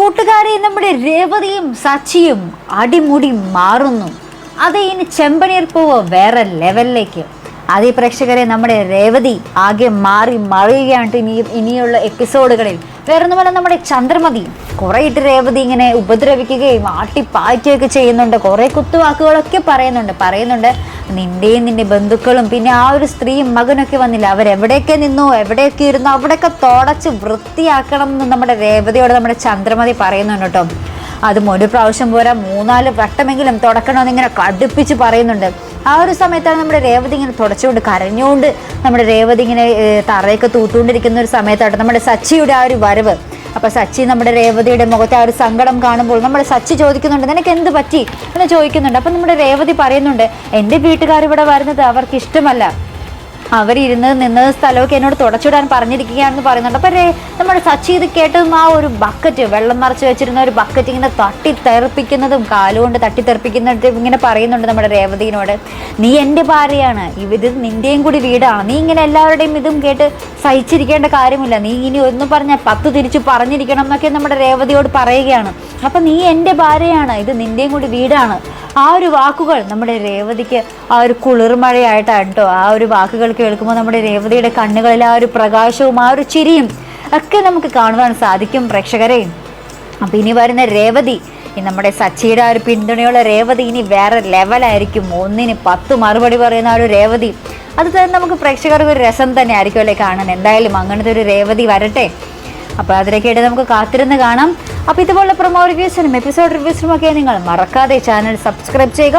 കൂട്ടുകാരെ നമ്മുടെ രേവതിയും സച്ചിയും അടിമുടി മാറുന്നു. അത് ഇനി ചെമ്പനീർ പൂവ് വേറെ ലെവലിലേക്ക് അത് പ്രേക്ഷകരെ നമ്മുടെ രേവതി ആകെ മാറി മറിയുകയാണ് ഇനി ഇനിയുള്ള എപ്പിസോഡുകളിൽ. വേറൊന്നുമല്ല നമ്മുടെ ചന്ദ്രമതി. കുറേ ഇട്ട് രേവതി ഇങ്ങനെ ഉപദ്രവിക്കുകയും ആട്ടിപ്പായ്ക്കുകയൊക്കെ ചെയ്യുന്നുണ്ട്. കുറേ കുത്തുവാക്കുകളൊക്കെ പറയുന്നുണ്ട്. പറയുന്നുണ്ട് നിന്റെയും നിന്റെ ബന്ധുക്കളും പിന്നെ ആ ഒരു സ്ത്രീയും മകനൊക്കെ വന്നില്ല. അവരെവിടെയൊക്കെ നിന്നു? എവിടെയൊക്കെ ഇരുന്നു? അവിടെയൊക്കെ തുടച്ച് വൃത്തിയാക്കണം എന്ന് നമ്മുടെ രേവതിയോട് നമ്മുടെ ചന്ദ്രമതി പറയുന്നുണ്ട് കേട്ടോ. അതും ഒരു പ്രാവശ്യം പോരാ മൂന്നാൽ വട്ടമെങ്കിലും തുടക്കണമെന്ന് ഇങ്ങനെ കടുപ്പിച്ച് പറയുന്നുണ്ട്. ആ ഒരു സമയത്താണ് നമ്മുടെ രേവതി ഇങ്ങനെ തുടച്ചുകൊണ്ട് കരഞ്ഞുകൊണ്ട് നമ്മുടെ രേവതി ഇങ്ങനെ തറയൊക്കെ തൂത്തുകൊണ്ടിരിക്കുന്ന ഒരു സമയത്താണ് നമ്മുടെ സച്ചിയുടെ ആ ഒരു വരവ്. അപ്പൊ സച്ചി നമ്മുടെ രേവതിയുടെ മുഖത്തെ ആ ഒരു സങ്കടം കാണുമ്പോൾ നമ്മൾ സച്ചി ചോദിക്കുന്നുണ്ട് നിനക്ക് എന്ത് പറ്റി? എന്ന് ചോദിക്കുന്നുണ്ട്. അപ്പൊ നമ്മുടെ രേവതി പറയുന്നുണ്ട് എന്റെ വീട്ടുകാർ ഇവിടെ വരുന്നത് അവർക്ക് ഇഷ്ടമല്ല അവരിരുന്ന് നിന്ന സ്ഥലമൊക്കെ എന്നോട് തുടച്ചിടാൻ പറഞ്ഞിരിക്കുകയാണെന്ന് പറയുന്നുണ്ട്. അപ്പം നമ്മുടെ സച്ചി ഇത് കേട്ടതും ആ ഒരു ബക്കറ്റ് വെള്ളം നിറച്ച് വെച്ചിരുന്ന ഒരു ബക്കറ്റ് ഇങ്ങനെ തട്ടി തെറിപ്പിക്കുന്നതും കാലുകൊണ്ട് തട്ടി തെറിപ്പിക്കുന്നതും ഇങ്ങനെ പറയുന്നുണ്ട് നമ്മുടെ രേവതിനോട്. നീ എന്റെ ഭാര്യയാണ്. ഇത് നിന്റെയും കൂടി വീടാണ് നീ ഇങ്ങനെ എല്ലാവരുടെയും ഇതും കേട്ട് സഹിച്ചിരിക്കേണ്ട കാര്യമില്ല. നീ ഇനി ഒന്നും പറഞ്ഞാൽ പത്ത് തിരിച്ച് പറഞ്ഞിരിക്കണം എന്നൊക്കെ നമ്മുടെ രേവതിയോട് പറയുകയാണ്. അപ്പം നീ എന്റെ ഭാര്യയാണ്. ഇത് നിന്റെയും കൂടി വീടാണ്. ആ ഒരു വാക്കുകൾ നമ്മുടെ രേവതിക്ക് ആ ഒരു കുളിർമഴയായിട്ടാണ് കേട്ടോ. ആ ഒരു വാക്കുകൾ കേൾക്കുമ്പോൾ നമ്മുടെ രേവതിയുടെ കണ്ണുകളിൽ ആ ഒരു പ്രകാശവും ആ ഒരു ചിരിയും ഒക്കെ നമുക്ക് കാണുവാൻ സാധിക്കും പ്രേക്ഷകരെ. അപ്പം ഇനി വരുന്ന രേവതി നമ്മുടെ സച്ചിയുടെ ആ ഒരു പിന്തുണയുള്ള രേവതി ഇനി വേറെ ലെവലായിരിക്കും ഒന്നിന് പത്ത് മറുപടി പറയുന്ന ആ ഒരു രേവതി. അത് തന്നെ നമുക്ക് പ്രേക്ഷകർക്ക് ഒരു രസം തന്നെ ആയിരിക്കും അല്ലേ കാണാൻ. എന്തായാലും അങ്ങനത്തെ ഒരു രേവതി വരട്ടെ. അപ്പോൾ അതിലേക്കായിട്ട് നമുക്ക് കാത്തിരുന്ന് കാണാം. അപ്പോൾ ഇതുപോലുള്ള പ്രൊമോ റിവ്യൂസിനും എപ്പിസോഡ് റിവ്യൂസിനും ഒക്കെ നിങ്ങൾ മറക്കാതെ ചാനൽ സബ്സ്ക്രൈബ് ചെയ്യുക.